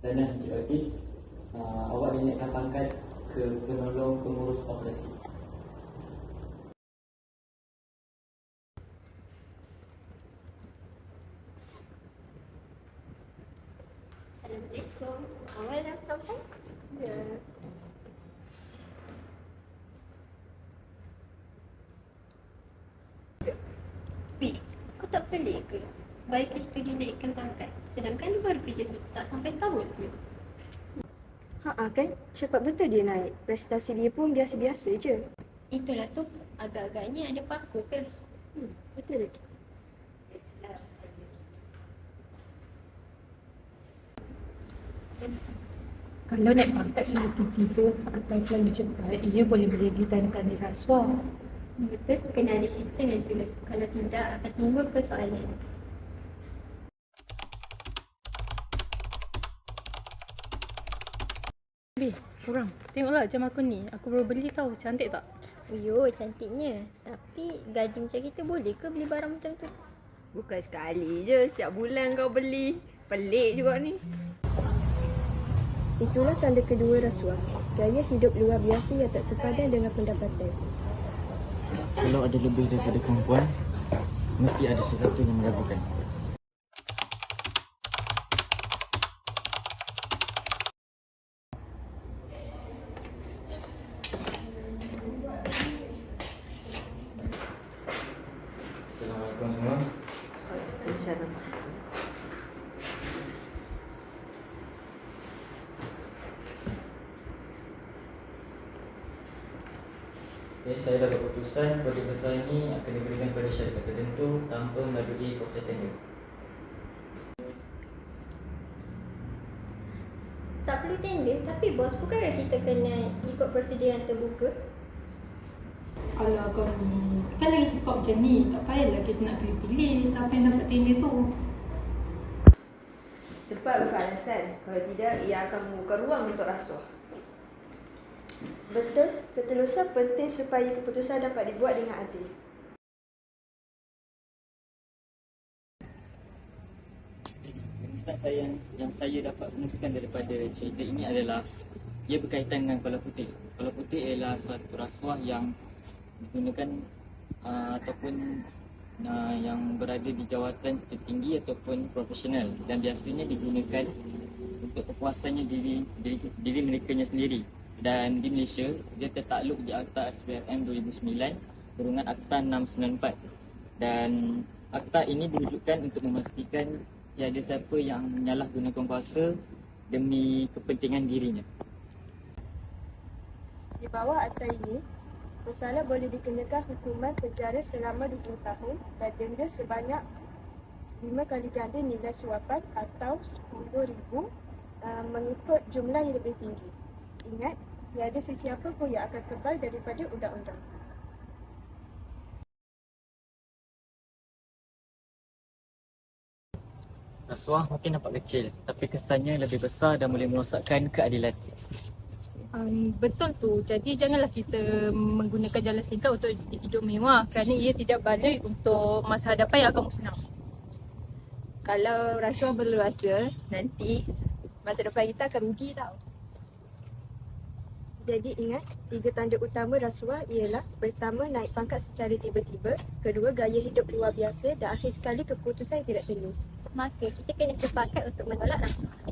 Tahniah Encik Batis uh, Awak dinaikkan pangkat ke penolong pengurus operasi Assalamualaikum. Awal dah sampai? Ya. Pi, kau tak pelik ke? Baik studi naikkan pangkat. Sedangkan dia baru kerja tak sampai setahun pun. Ha kan? Cepat betul dia naik. Prestasi dia pun biasa-biasa je. Itulah tu. Agak-agaknya ada apa-apa ke? Hmm, betul lagi. Kalau naik pangkat secara tiba-tiba atau terlalu cepat, ia boleh menjadikan rasuah. Betul, kena ada sistem yang tulus. Kalau tidak, akan timbul persoalan. Bi, korang tengoklah jam aku ni. Aku baru beli tau. Cantik tak? Yo, cantiknya. Tapi gaji macam kita boleh ke beli barang macam tu? Bukan sekali je, setiap bulan kau beli. Pelik juga ni. Itulah tanda kedua rasuah. Gaya hidup luar biasa yang tak sepadan dengan pendapatan. Kalau ada lebih daripada kemampuan Mesti ada sesuatu yang meragukan Assalamualaikum semua Okay, saya dah buat keputusan projek besar ini akan diberikan kepada syarikat tertentu tanpa melalui proses tender. Tak perlu tender, tapi bos bukankah kita kena ikut prosedur yang terbuka? Kalau kau ni kan lagi cakap macam ni, tak payahlah kita nak pilih-pilih siapa yang dapat tender tu. Cepat buka alasan. Kalau tidak, ia akan membuka ruang untuk rasuah. Betul, ketulusan penting supaya keputusan dapat dibuat dengan adil. Kesan saya yang, yang saya dapat rumuskan daripada cerita ini adalah ia berkaitan dengan kepala putih. Kepala putih ialah suatu rasuah yang digunakan uh, ataupun uh, yang berada di jawatan tertinggi ataupun profesional dan biasanya digunakan untuk kepuasannya diri diri, diri mereka sendiri. Dan di Malaysia dia tertakluk di Akta SPRM 2009 kurungan Akta 694 dan akta ini diwujudkan untuk memastikan tiada siapa yang menyalahgunakan kuasa demi kepentingan dirinya. Di bawah akta ini, bersalah boleh dikenakan hukuman penjara selama 20 tahun dan denda sebanyak 5 kali ganda nilai suapan atau RM10,000 uh, mengikut jumlah yang lebih tinggi. Ingat, tiada sesiapa pun yang akan kebal daripada undang-undang. Rasuah mungkin nampak kecil tapi kesannya lebih besar dan boleh merosakkan keadilan. Um, betul tu. Jadi janganlah kita menggunakan jalan singkat untuk hidup mewah kerana ia tidak balik untuk masa hadapan yang akan musnah. Kalau rasuah berluasa, nanti masa depan kita akan rugi tau. Jadi ingat, tiga tanda utama rasuah ialah pertama naik pangkat secara tiba-tiba, kedua gaya hidup luar biasa dan akhir sekali keputusan yang tidak telus. Maka kita kena sepakat untuk menolak rasuah.